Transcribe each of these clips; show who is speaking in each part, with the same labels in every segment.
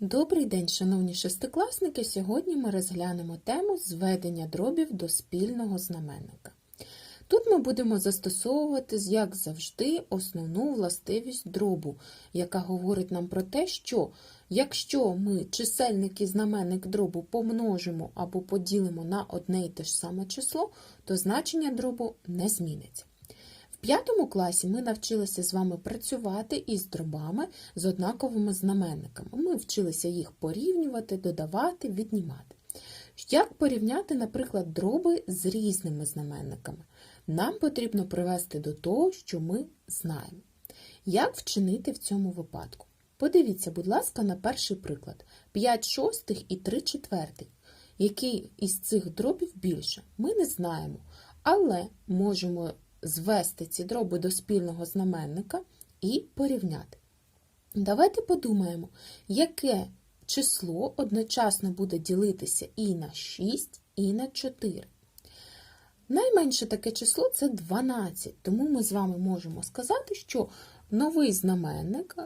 Speaker 1: Добрий день, шановні шестикласники! Сьогодні ми розглянемо тему зведення дробів до спільного знаменника. Тут ми будемо застосовувати, як завжди, основну властивість дробу, яка говорить нам про те, що якщо ми чисельник і знаменник дробу помножимо або поділимо на одне і те ж саме число, то значення дробу не зміниться. П'ятому класі ми навчилися з вами працювати із дробами з однаковими знаменниками. Ми вчилися їх порівнювати, додавати, віднімати. Як порівняти, наприклад, дроби з різними знаменниками? Нам потрібно привести до того, що ми знаємо. Як вчинити в цьому випадку? Подивіться, будь ласка, на перший приклад: 5 шостих і 3 четвертих. Який із цих дробів більше? Ми не знаємо, але можемо звести ці дроби до спільного знаменника і порівняти. Давайте подумаємо, яке число одночасно буде ділитися і на 6, і на 4. Найменше таке число це 12, тому ми з вами можемо сказати, що новий знаменник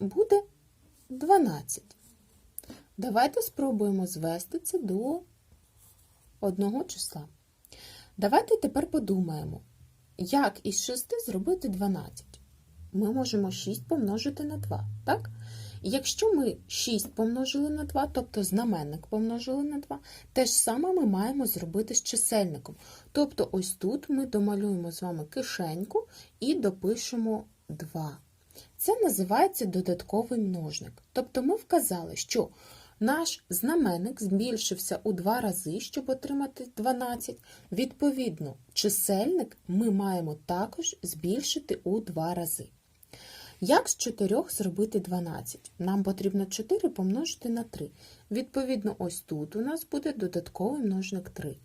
Speaker 1: буде 12. Давайте спробуємо звести це до одного числа. Давайте тепер подумаємо, як із 6 зробити 12. Ми можемо 6 помножити на 2, так? Якщо ми 6 помножили на 2, тобто знаменник помножили на 2, те ж саме ми маємо зробити з чисельником. Тобто ось тут ми домалюємо з вами кишеньку і допишемо 2. Це називається додатковий множник. Тобто ми вказали, що наш знаменник збільшився у 2 рази, щоб отримати 12. Відповідно, чисельник ми маємо також збільшити у 2 рази. Як з 4 зробити 12? Нам потрібно 4 помножити на 3. Відповідно, ось тут у нас буде додатковий множник 3.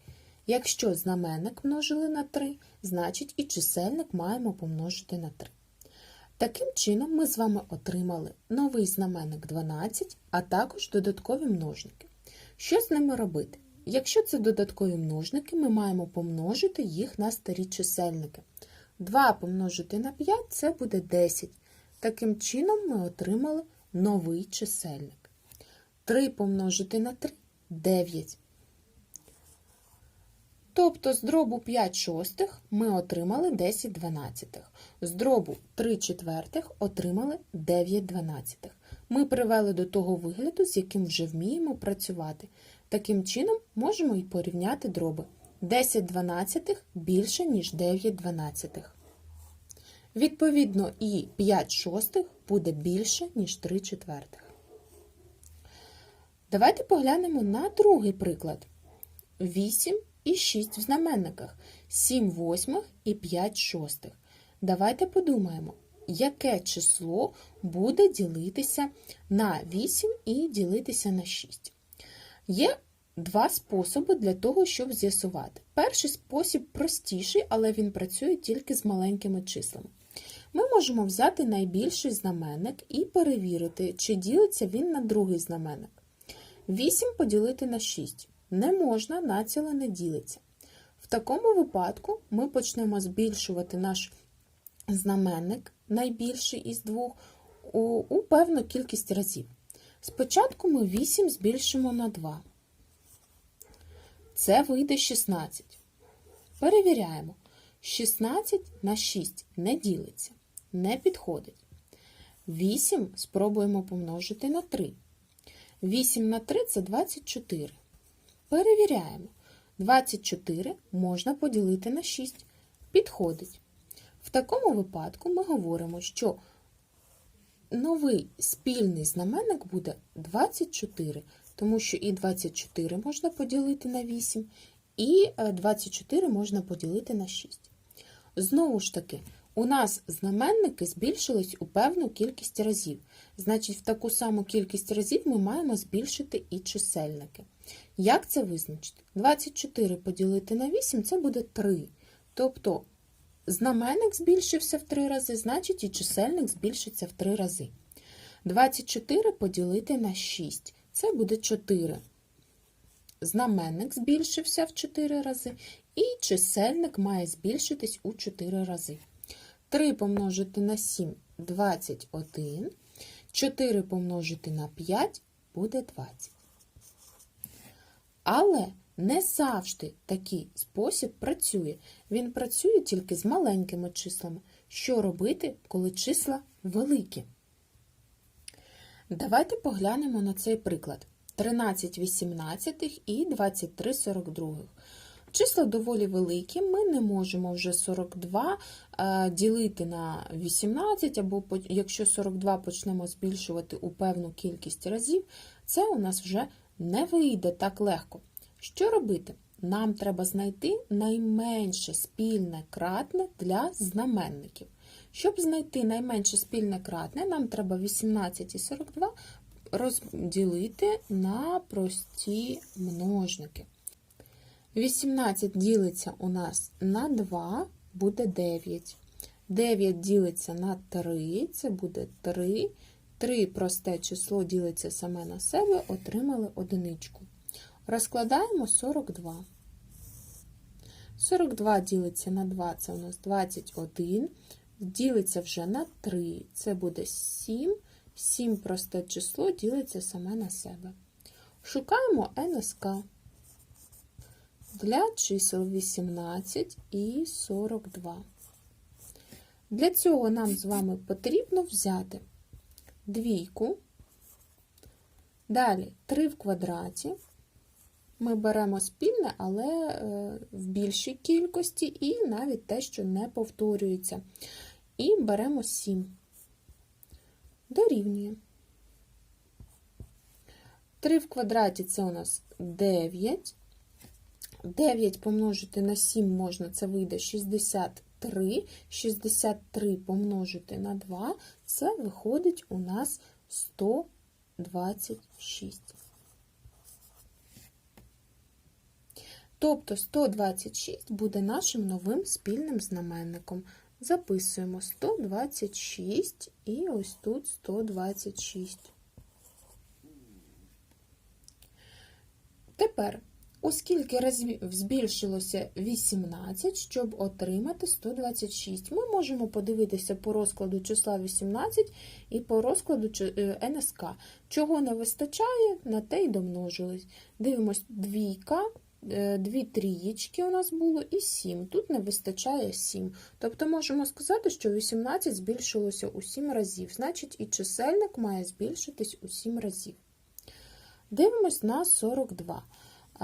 Speaker 1: Якщо знаменник множили на 3, значить і чисельник маємо помножити на 3. Таким чином, ми з вами отримали новий знаменник 12, а також додаткові множники. Що з ними робити? Якщо це додаткові множники, ми маємо помножити їх на старі чисельники. 2 помножити на 5 це буде 10. Таким чином ми отримали новий чисельник. 3 помножити на 3 9. Тобто з дробу 5 шостих ми отримали 10 дванадцятих. З дробу 3 четвертих отримали 9 дванадцятих. Ми привели до того вигляду, з яким вже вміємо працювати. Таким чином можемо і порівняти дроби. 10 дванадцятих більше, ніж 9 дванадцятих. Відповідно, і 5 шостих буде більше, ніж 3 четвертих. Давайте поглянемо на другий приклад. 8 і 6 в знаменниках, 7 восьмих і 5 шостих. Давайте подумаємо, яке число буде ділитися на 8 і ділитися на 6. Є два способи для того, щоб з'ясувати. Перший спосіб простіший, але він працює тільки з маленькими числами. Ми можемо взяти найбільший знаменник і перевірити, чи ділиться він на другий знаменник. 8 поділити на 6 не можна, націле не ділиться. В такому випадку ми почнемо збільшувати наш знаменник, найбільший із двох, у, у певну кількість разів. Спочатку ми 8 збільшимо на 2. Це вийде 16. Перевіряємо. 16 на 6 не ділиться, не підходить. 8 спробуємо помножити на 3. 8 на 3 це 24. Перевіряємо. 24 можна поділити на 6. Підходить. В такому випадку ми говоримо, що новий спільний знаменник буде 24, тому що і 24 можна поділити на 8, і 24 можна поділити на 6. Знову ж таки, у нас знаменники збільшились у певну кількість разів. Значить, в таку саму кількість разів ми маємо збільшити і чисельники. Як це визначити? 24 поділити на 8 це буде 3. Тобто знаменник збільшився в 3 рази, значить і чисельник збільшиться в 3 рази. 24 поділити на 6 це буде 4. Знаменник збільшився в 4 рази, і чисельник має збільшитись у 4 рази. 3 помножити на 7 21. 4 помножити на 5 буде 20. Але не завжди такий спосіб працює. Він працює тільки з маленькими числами. Що робити, коли числа великі? Давайте поглянемо на цей приклад. 13 18 і 23 42. Числа доволі великі, ми не можемо вже 42 е, ділити на 18, або якщо 42 почнемо збільшувати у певну кількість разів, це у нас вже не вийде так легко. Що робити? Нам треба знайти найменше спільне кратне для знаменників. Щоб знайти найменше спільне кратне, нам треба 18 і 42 розділити на прості множники. 18 ділиться у нас на 2, буде 9. 9 ділиться на 3, це буде 3. 3 просте число ділиться саме на себе, отримали одиничку. Розкладаємо 42. 42 ділиться на 2, це у нас 21. Ділиться вже на 3, це буде 7. 7 просте число ділиться саме на себе. Шукаємо НСК для чисел 18 і 42. Для цього нам з вами потрібно взяти двійку, далі 3 в квадраті. Ми беремо спільне, але е, в більшій кількості, і навіть те, що не повторюється. І беремо 7. Дорівнює. 3 в квадраті це у нас 9. 9 помножити на 7 можна, це вийде 63. 63 помножити на 2, це виходить у нас 126. Тобто 126 буде нашим новим спільним знаменником. Записуємо 126 і ось тут 126. Тепер, оскільки разів збільшилося 18, щоб отримати 126, ми можемо подивитися по розкладу числа 18 і по розкладу е, НСК. Чого не вистачає, на те й домножились. Дивимось, двійка, е, дві трієчки у нас було і 7. Тут не вистачає 7. Тобто можемо сказати, що 18 збільшилося у 7 разів, значить і чисельник має збільшитись у 7 разів. Дивимось на 42.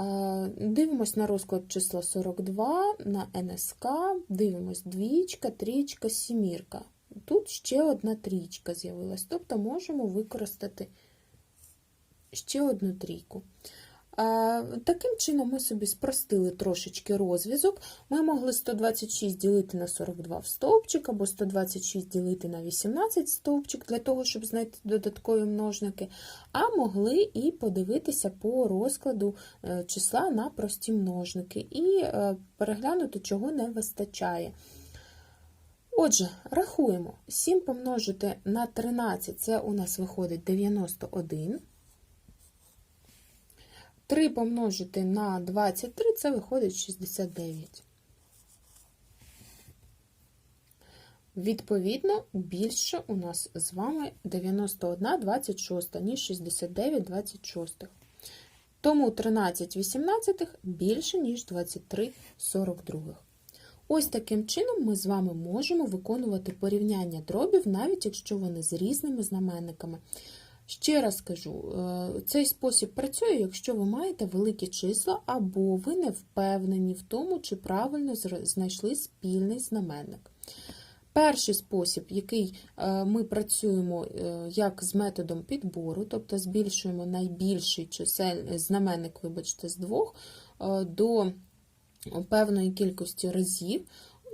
Speaker 1: Е, Дивимось на розклад числа 42, на НСК, дивимось двічка, трічка, сімірка. Тут ще одна трічка з'явилась, тобто можемо використати ще одну трійку. Таким чином ми собі спростили трошечки розв'язок. Ми могли 126 ділити на 42 в стовпчик, або 126 ділити на 18 в стовпчик, для того, щоб знайти додаткові множники, а могли і подивитися по розкладу е, числа на прості множники і е, переглянути, чого не вистачає. Отже, рахуємо. 7 помножити на 13 це у нас виходить 91. 3 помножити на 23 це виходить 69. Відповідно, більше у нас з вами 91 26, ніж 69 26. Тому 13 18 більше, ніж 23 42. Ось таким чином ми з вами можемо виконувати порівняння дробів, навіть якщо вони з різними знаменниками. Ще раз кажу, е, цей спосіб працює, якщо ви маєте великі числа, або ви не впевнені в тому, чи правильно знайшли спільний знаменник. Перший спосіб, який е, ми працюємо е, як з методом підбору, тобто збільшуємо найбільший чисель, знаменник, вибачте, з двох до певної кількості разів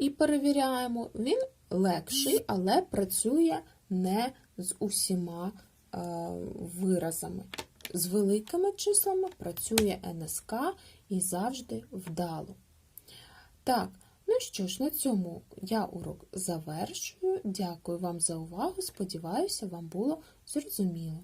Speaker 1: і перевіряємо, він легший, але працює не з усіма виразами. З великими числами працює НСК і завжди вдало. Так, ну що ж, на цьому я урок завершую. Дякую вам за увагу. Сподіваюся, вам було зрозуміло.